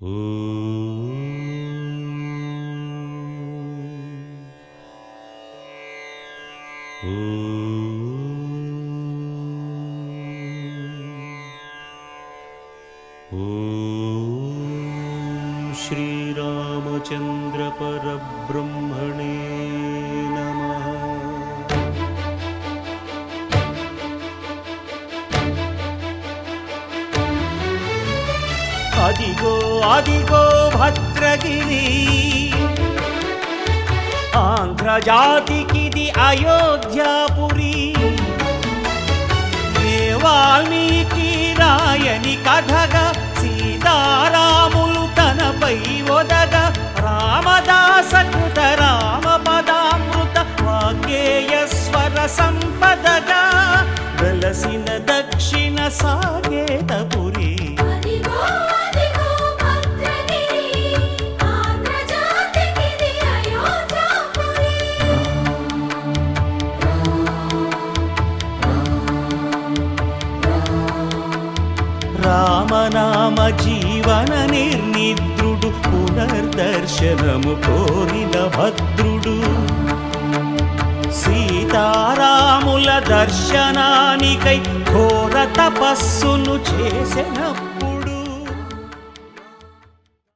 ओ श्रीरामचन्द्रपरब्रह्मणे అదిగో అదిగో భద్రగిరి. ఆంధ్రజాతికిది అయోధ్యాపురి. వాల్మీకి రాయని కథగా సీతారాములు తనపై ఒదగ రామదాస కృత రామ పదామృత వాగ్గేయ స్వర సంపదగా వెలసిన దక్షిణ సాగేతపు రామనామ జీవన నిర్నిద్రుడు పునర్దర్శనము కోరిన భద్రుడు. సీతారాముల దర్శనానికై ఘోర తపస్సును చేసిన